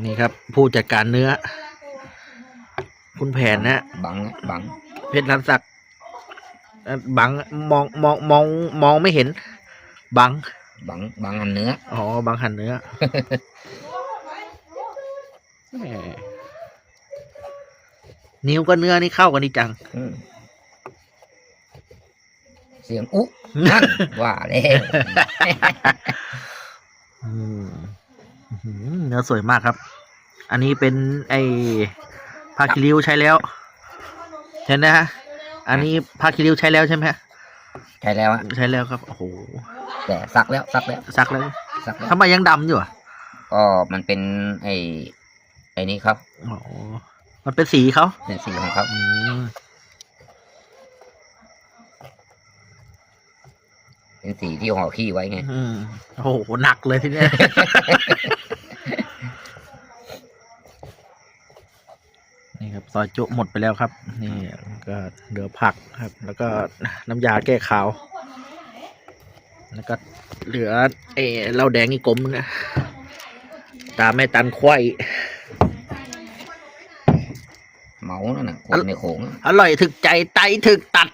นี่ครับ ผู้จัดการเนื้อ คุณแผนนะบังนะบังเพชรรันศักดิ์เอ่อบังมองมองมองมองไม่เห็น บัง บังบังอันเนื้ออ๋อบังหันเนื้อแหมนิ้วก็เนื้อนี่เข้ากันดีจังอืมเสียงอุ๊นั่นว่าแล้วอืมอื้อหือ เนื้อสวยมากครับ อันนี้เป็นไอผ้าคิริวใช้แล้ว เห็นนะฮะ อันนี้ผ้าคิริวใช้แล้วใช่ไหมฮะ ใช่แล้วอะใช้แล้วครับ โอ้โห แต่ซักแล้วซักแล้วซักแล้วซักแล้วทำไมยังดำอยู่อะก็มันเป็นไอ้ไอ้นี่ครับอ๋อมันเป็นสีเขาเป็นสีของเขาอืมเป็นสีที่ห่อขี้ไว้ไง อืมโอ้โห หนักเลยทีเนี้ย นี่ครับ ซอยจุหมดไปแล้วครับ นี่ก็เหลือผักครับ แล้วก็น้ำยาแก้ขาว แล้วก็เหลือเออเหล้าแดงอีกกลมนึงนะตาแม่ตันควายเมานั่นน่ะคนในโขงอะอร่อยถึกใจไตถึกตัด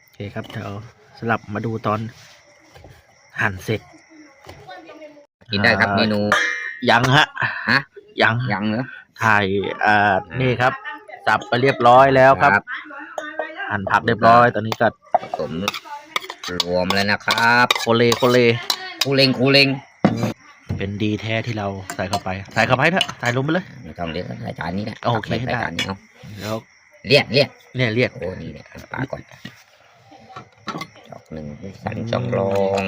โอเคครับเดี๋ยวสลับมาดูตอนหั่นเสร็จกินได้ครับอ่าเมนู ยังฮะฮะ ยังยังเนอะถ่ายอ่านี่ครับสับไปเรียบร้อยแล้วครับหั่นผักเรียบร้อย ตอนนี้ก็ผสมรวมเลยนะครับโคเลโคเลคูเลงคูเลงเป็นดีแท้ที่เราใส่เข้าไป ใส่เข้าไปเถอะใส่ลงไปเลย ไม่ต้องเรียกรายการนี้แหละโอเครายการนี้เอาแล้วเรียกเรียกเนี่ยเรียกโอ้นี่เนี่ยปลาก่อนจอกหนึ่งสันจอกรอง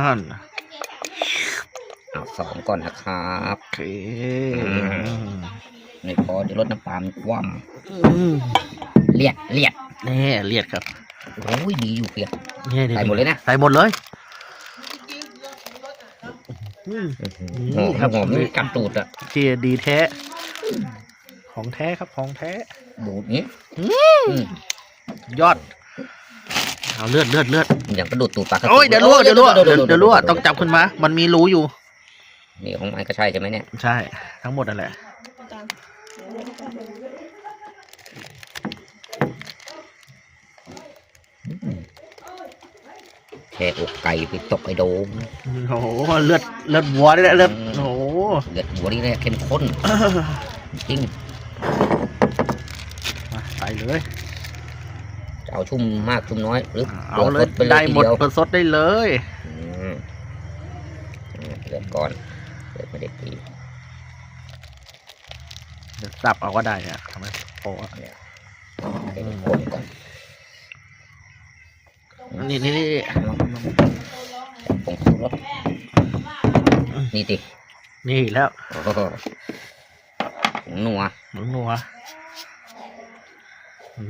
นั่น เอาสองก่อนนะครับโอเคไม่พอเดี๋ยวลดน้ำปลามันคว่อืมำเรียกเรียกนี่เรียกครับโอ้ยดีอยู่เพียนี่ใส่หมดเลยนะใส่หมดเลยอืมหอมครับหอมนี่กัดตูดอะเจียดีแท้ ของแท้ครับของแท้ดูดนี้ยอดเอาเลือดเลือดเลือดอย่างกระดูดตูดปลากระโอ้ยเดี๋ยวรั่วเดี๋ยวรั่วเดี๋ยวเดี๋ยวรั่วต้องจับขึ้นมา มันมีรูอยู่ นี่ของมันก็ใช่ใช่ไหมเนี่ย ใช่ ทั้งหมดนั่นแหละ แค่อกไก่ไปตกไอโดม โอ้โห เลือดเลือดวัวได้แล้วเลือดโอ้โหเลือดหัวนี่เนี่ยเข้มข้น จริงมาใส่เลยจะเอาชุ่มมากชุ่มน้อยหรือเอาเลยตัวสปได้หมดทีเยว เปิดสดได้เลย อืมอืมเลือดก่อน เลือดไม่ได้ตีเดี๋ยวสับเอาก็ได้อะทำไมโอ้เนี่ยให้มันข้นก่อนนี่นี่นี่ผงชูรสนี่ตินี่แล้วโอ้โหผงนัวหมูนัว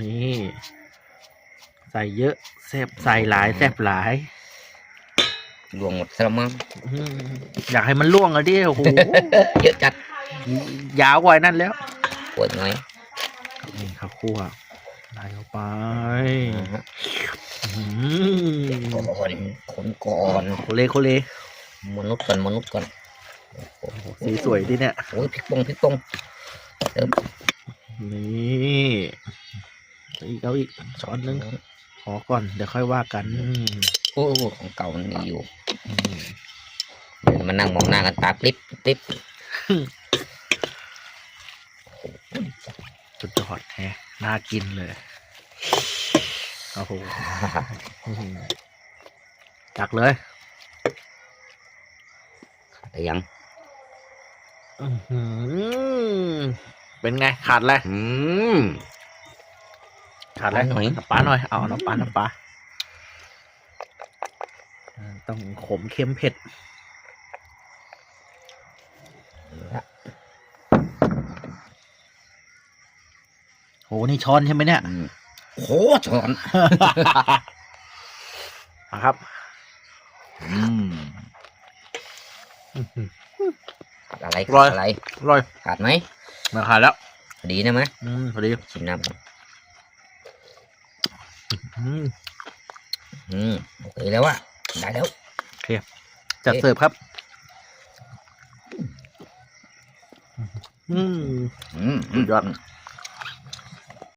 นี่ ใส่เยอะแซบใส่หลายแซบหลาย รวมหมดสละมั้งอืมอยากให้มันล่วงอะดิโอ้โห เยอะจัดยาวกว่านั่นแล้วปวดหน่อยนี่ข้าวคั่วใส่เข้าไปนะฮะอืมก่อนคนก่อนโคเลโคเลมนุษย์ก่อนมนุษย์ก่อนโอ้โหสีสวยดิเนี่ย โอ้ยพริกปงพริกปงเติมนี่อีกเอาอีกช้อนนึงขอก่อนเดี๋ยวค่อยว่ากันอืมโอ้โหของเก่ามันมีอยู่อืมเดี๋ยวมานั่งมองหน้ากันตาปลิบปลิบสุดยอดแฮะน่ากินเลยโอ้โหอื้อหือจักเลยแต่ยังอื้อหือเป็นไงขาดอะไรอืมขาดอะไรน้ำปลาหน่อยน้ำปลาหน่อยเอาน้ำปลาน้ำปลาอ่า ต้องขมเค็มเผ็ดโหนี่ช้อนใช่ไหมเนี่ยอืมโคตรช้อนนะครับอืมขาดอะไรอร่อยขาดอะไรอร่อยขาดไหมมาขาดแล้วพอดีนะไหมอืมพอดีชิมน้ำก่อนอืมอืมโอเคแล้วอะ ได้แล้วจัดเสิร์ฟครับ อืมอืม สุดยอด